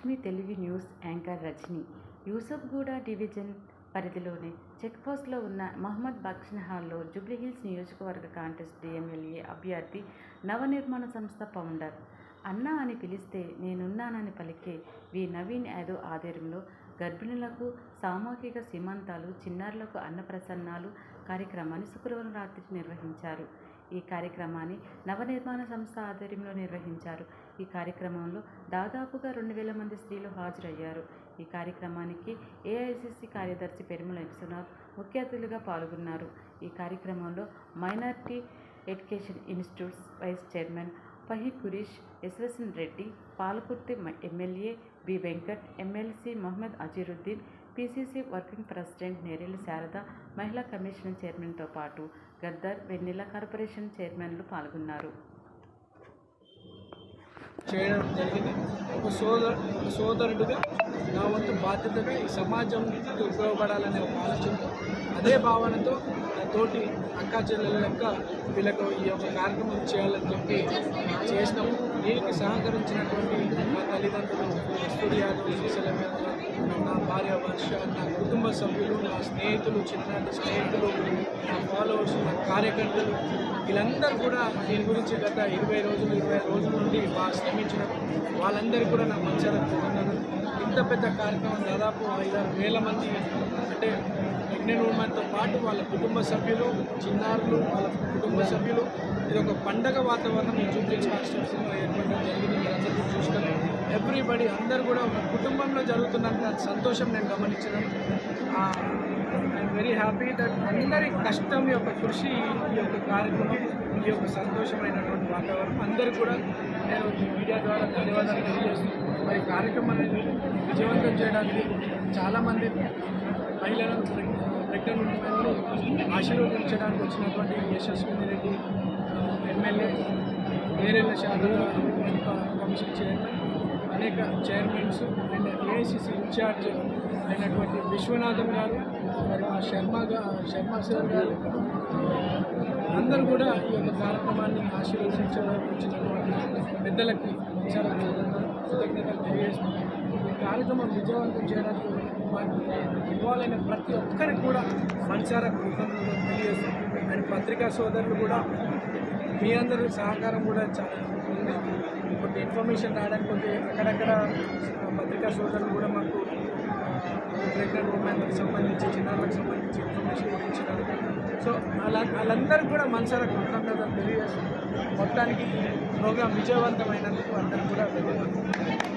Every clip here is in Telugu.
Lakshmi Telugu news anchor Rajani Yousufguda division పరిధిలోని చెక్పోస్ట్లో ఉన్న మహమ్మద్ బక్షన్ హాల్లో జూబ్లీహిల్స్ నియోజకవర్గ కాంటెస్ట్ ఎమ్మెల్యే అభ్యర్థి నవనిర్మాణ సంస్థ ఫౌండర్. అన్నా అని పిలిస్తే నేనున్నానని పలికే వి నవీన్ యాదవ్ ఆధ్వర్యంలో గర్భిణులకు సామూహిక సీమంతాలు చిన్నారులకు అన్నప్రసన్నాలు కార్యక్రమాన్ని శుక్రవారం రాత్రి నిర్వహించారు. ఈ కార్యక్రమాన్ని నవనిర్మాణ సంస్థ ఆధ్వర్యంలో నిర్వహించారు. ఈ కార్యక్రమంలో దాదాపుగా రెండు వేల మంది స్త్రీలు హాజరయ్యారు. ఈ కార్యక్రమానికి ఏఐసిసి కార్యదర్శి పెరుమల విశ్వనాథ్ ముఖ్య అతిథులుగా పాల్గొన్నారు. ఈ కార్యక్రమంలో minority education institutes vice chairman Fahim Qureshi Yashaswini Reddy Palakurthi MLA B Venkat MLC Mohammed Azharuddin PCC working president Nereli Sharada మహిళా కమిషన్ చైర్మన్తో పాటు గద్దర్ వెన్నెల కార్పొరేషన్ చైర్మన్లు పాల్గొన్నారు. చేయడం జరిగింది. ఒక సోదరు సోదరుడుగా నా వంతు బాధ్యతగా ఈ సమాజంకి ఉపయోగపడాలనే ఒక ఆలోచనతో అదే భావనతో నా తోటి అక్క చెల్లెల లెక్క వీళ్ళకు ఈ యొక్క కార్యక్రమం చేయాలని చెప్పి చేసినాము. దీనికి సహకరించినటువంటి మా తల్లిదండ్రులు కస్తూరి యాదవ్ శ్రీశైలం నా భార్య వర్ష నా కుటుంబ సభ్యులు నా స్నేహితులు చిన్ననాటి స్నేహితులు నా ఫాలోవర్స్ నా కార్యకర్తలు వీళ్ళందరూ కూడా దీని గురించి గత ఇరవై రోజులు ఇరవై రోజుల నుండి బాగా శ్రమించిన వాళ్ళందరికీ కూడా నా మంచి ఇంత పెద్ద కార్యక్రమం దాదాపు ఐదారు వేల మంది అంటే పన్నెండు మందితో పాటు వాళ్ళ కుటుంబ సభ్యులు చిన్నారులు వాళ్ళ కుటుంబ సభ్యులు ఇది ఒక పండగ వాతావరణం ఈ జూబ్లీస్ కాన్స్టిట్యూన్సీలో ఏర్పడడం జరిగింది. మీరందరూ చూసినారు ఎవ్రీబడి అందరూ కూడా ఒక కుటుంబంలో జరుగుతున్నంత సంతోషం నేను గమనించడం ఐఎమ్ వెరీ హ్యాపీ దట్ అందరి కష్టం యొక్క కృషి ఈ యొక్క కార్యక్రమం ఈ యొక్క సంతోషమైనటువంటి వాతావరణం. అందరూ కూడా నేను ఈ మీడియా ద్వారా ధన్యవాదాలు తెలియజేస్తున్నాను మరి కార్యక్రమాన్ని విజయవంతం చేయడానికి చాలామంది మహిళలను ప్రెగ్నెంట్ ఉమెన్లు ఆశీర్వదించడానికి వచ్చినటువంటి యశస్విని రెడ్డి ఎమ్మెల్యే వేరే శాఖల కమిషన్ చైర్మన్ అనేక chairmans and AICC in charge అయినటువంటి విశ్వనాథం గారు మరి శర్మ శర్మ సార్ గారు అందరూ కూడా ఈ యొక్క కార్యక్రమాన్ని ఆశీర్వదించడానికి వచ్చినటువంటి పెద్దలకి చాలా కృతజ్ఞతలు తెలియజేస్తున్నాను. కార్యక్రమం విజయవంతం చేయడానికి మాకు ఇన్వాల్వ్ అయిన ప్రతి ఒక్కరికి కూడా సంచార కృతజ్ఞతలు తెలియజేస్తుంది అండ్ పత్రికా సోదరులు కూడా మీ అందరూ సహకారం కూడా చాలా ఉంది. కొంత ఇన్ఫర్మేషన్ రావడానికి కొంత అక్కడక్కడ పత్రికా సోదరులు కూడా మాకు ప్రెగ్నెంట్ ఉమెన్కి సంబంధించి చిన్నారులకు సంబంధించి ఇన్ఫర్మేషన్ కూడా ఇచ్చినారు. సో అలా వాళ్ళందరూ కూడా మనసారా కృతజ్ఞతలు తెలియజేస్తున్నారు. మొత్తానికి ప్రోగ్రాం విజయవంతమైనందుకు అందరూ కూడా ధన్యవాదాలు.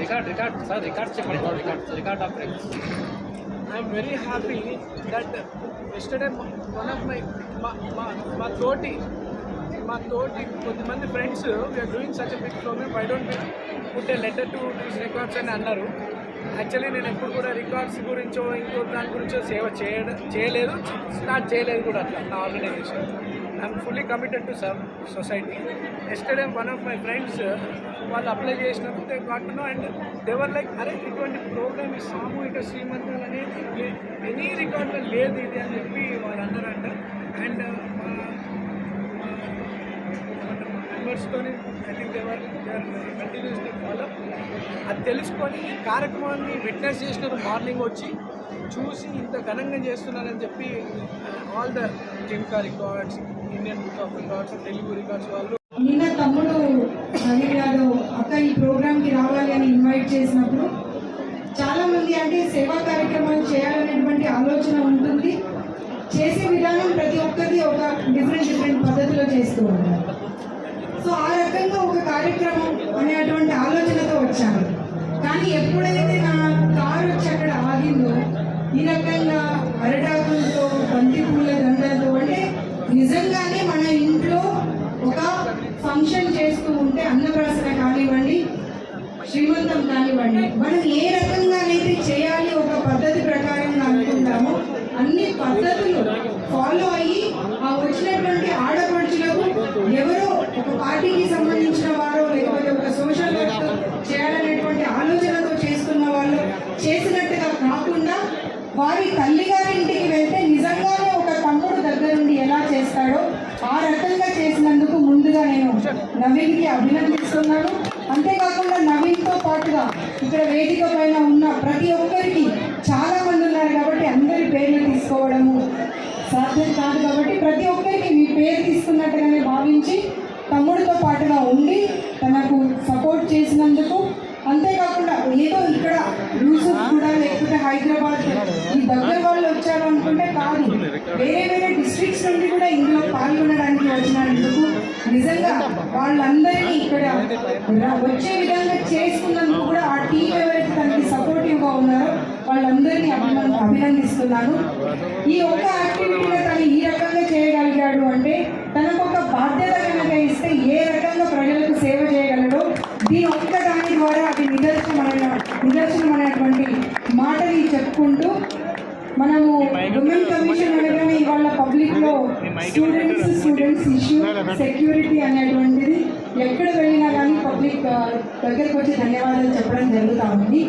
రికార్డ్ రికార్డ్ సార్ రికార్డ్ చెప్పండి record record of records I'm very happy that yesterday one of my మా మా తోటి మా తోటి కొద్దిమంది friends we are doing such big program I don't put a letter to these records అని అన్నారు. యాక్చువల్లీ నేను ఎప్పుడు కూడా రికార్డ్స్ గురించో ఇంకో దాని గురించో సేవ చేయడం చేయలేదు. స్టార్ట్ చేయలేదు కూడా అట్లా నా organization I'm fully committed to serve society yesterday one of my friends వాళ్ళు అప్లై చేసినప్పుడు they and they were like అరే ఇటువంటి ప్రోగ్రామ్ ఈ సామూహిక శ్రీమంతాలు అనేది ఎనీ రికార్డులో లేదు ఇది అని చెప్పి వాళ్ళు అన్నారంట అండ్ uh, మా మెంబర్స్తో I think they were continuously follow అది తెలుసుకొని ఈ కార్యక్రమాన్ని విట్నెస్ చేసినారు మార్నింగ్ వచ్చి చూసి ఇంత ఘనంగా చేస్తున్నారని చెప్పి all the Limca records Indian book of records Telugu records వాళ్ళు నిన్న తమ్ముడు నవీన్ యాదవ్ అక్క ఈ ప్రోగ్రామ్కి రావాలి అని ఇన్వైట్ చేసినప్పుడు చాలా మంది అంటే సేవా కార్యక్రమాలు చేయాలనేటువంటి ఆలోచన ఉంటుంది. చేసే విధానం ప్రతి ఒక్కరిది ఒక డిఫరెంట్ డిఫరెంట్ పద్ధతిలో చేస్తూ ఉంటారు సో ఆ రకంగా ఒక కార్యక్రమం అనేటువంటి ఆలోచనతో వచ్చాను. కానీ ఎప్పుడైతే నా కారు వచ్చి అక్కడ ఆగిందో ఈ రకంగా అరటాకులతో బంతి పూల దండలతో అంటే నిజంగానే మన ఇంట్లో ఒక ఫంక్షన్ చేస్తూ ఉంటే అన్నప్రాసన కానివ్వండి శ్రీమంతం కానివ్వండి మనం ఏ రకంగానైతే చేయాలి ఒక పద్ధతి ప్రకారంగా అనుకుంటామో అన్ని పద్ధతులు ఫాలో అయ్యి ఆ వచ్చినటువంటి ఆడపడుచులకు ఎవరో ఒక పార్టీకి సంబంధించిన వారో లేకపోతే ఒక సోషల్ వర్క్ చేయాలనేటువంటి ఆలోచనతో చేస్తున్న వాళ్ళు చేసినట్టుగా కాకుండా వారి తల్లిగా వెళ్తే నిజంగానే ఒక తమ్ముడు దగ్గరుండి ఎలా చేస్తాడో? ఆ రకంగా చేసినందుకు ముందుగా నేను నవీన్కి అభినందిస్తున్నాను. అంతేకాకుండా నవీన్తో పాటుగా ఇక్కడ వేదిక పైన ఉన్న ప్రతి ఒక్కరికి చాలా మంది ఉన్నారు కాబట్టి అందరి పేర్లు తీసుకోవడము సాధ్యం కాదు కాబట్టి ప్రతి ఒక్కరికి మీ పేరు తీసుకున్నట్టుగానే భావించి తమ్ముడితో పాటుగా ఉండి తనకు సపోర్ట్ చేసినందుకు అంతేకాకుండా ఏదో ఇక్కడ యూసుఫ్ కూడా లేకపోతే హైదరాబాద్ ఈ దగ్గర వాళ్ళు వచ్చారు అనుకుంటే కాదు వేరే వేరే డిస్ట్రిక్ట్స్ నుండి కూడా ఇందులో పాల్గొనడానికి వచ్చినందుకు నిజంగా వాళ్ళందరినీ ఇక్కడ వచ్చే విధంగా చేసుకున్నందుకు కూడా ఆ టీం ఎవరైతే తనకి సపోర్టివ్గా ఉన్నారో వాళ్ళందరినీ అభినంద అభినందిస్తున్నాను. ఈ ఒక్క యాక్టివిటీలో తను ఈ రకంగా చేయగలిగాడు అంటే తనకు ఒక బాధ్యత కనుక ఇస్తే ఏ రకంగా ప్రజలకు సేవ చేయగలడో దీని ఒక్క దాని ద్వారా అది నిదర్శనమైన నిదర్శనమైనటువంటి మాటని చెప్పుకుంటూ మనము ఉమెన్ కమిషన్ అనగానే ఇవాళ పబ్లిక్లో స్టూడెంట్స్ స్టూడెంట్స్ ఇష్యూ సెక్యూరిటీ అనేటువంటిది ఎక్కడ వెళ్ళినా కానీ పబ్లిక్ దగ్గరికి వచ్చి ధన్యవాదాలు చెప్పడం జరుగుతూ ఉంది.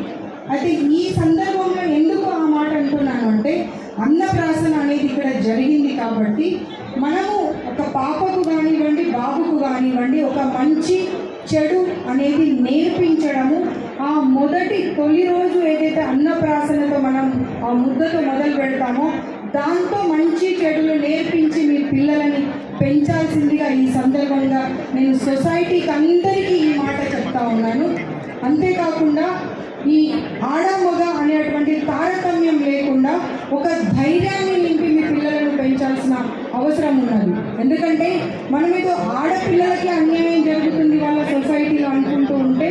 అయితే ఈ సందర్భంలో ఎందుకు ఆ మాట అంటున్నాను అంటే అన్నప్రాసన అనేది ఇక్కడ జరిగింది కాబట్టి మనము ఒక పాపకు కానివ్వండి బాబుకు కానివ్వండి ఒక మంచి చెడు అనేది నేర్పించడము. ఆ మొదటి తొలి రోజు ఏదైతే అన్నప్రాసనతో మనం ఆ ముద్దతో మొదలు పెడతామో దాంతో మంచి చెడులు నేర్పించి మీ పిల్లలని పెంచాల్సిందిగా ఈ సందర్భంగా నేను సొసైటీకి అందరికీ ఈ మాట చెప్తా ఉన్నాను. అంతేకాకుండా ఈ ఆడమగ అనేటువంటి తారతమ్యం లేకుండా ఒక ధైర్యాన్ని నింపి మీ పిల్లలను పెంచాల్సిన అవసరం ఉన్నది. ఎందుకంటే మనం ఏదో ఆడపిల్లలకి అన్యాయం జరుగుతుంది అనుకుంటూ ఉంటే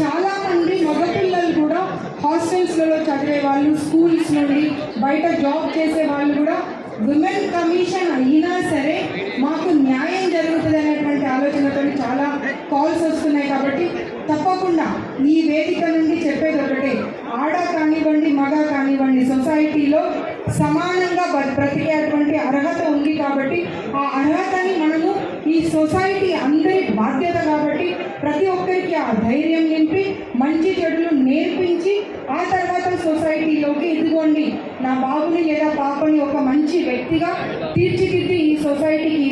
చాలా మంది మగపిల్లలు కూడా హాస్టల్స్లలో చదివే వాళ్ళు స్కూల్స్ నుండి బయట జాబ్ చేసే వాళ్ళు కూడా విమెన్ కమిషన్ అయినా సరే మాకు న్యాయం జరుగుతుంది అనేటువంటి ఆలోచనతో చాలా కాల్స్ వస్తున్నాయి కాబట్టి తప్పకుండా ఈ వేదిక నుండి చెప్పేది ఒకటే. ఆడ కానివ్వండి మగ కానివ్వండి సొసైటీలో సమానంగా బ్రతికేటువంటి అర్హత ఉంది కాబట్టి ఆ అర్హతని మనము ఈ సొసైటీ అందరి బాధ్యత కాబట్టి ప్రతి ఒక్కరికి ఆ ధైర్యం నింపి మంచి చెడులు నేర్పించి ఆ తర్వాత సొసైటీలోకి ఇదిగోండి నా బాబుని లేదా పాపని ఒక మంచి వ్యక్తిగా తీర్చిదిద్ది ఈ సొసైటీకి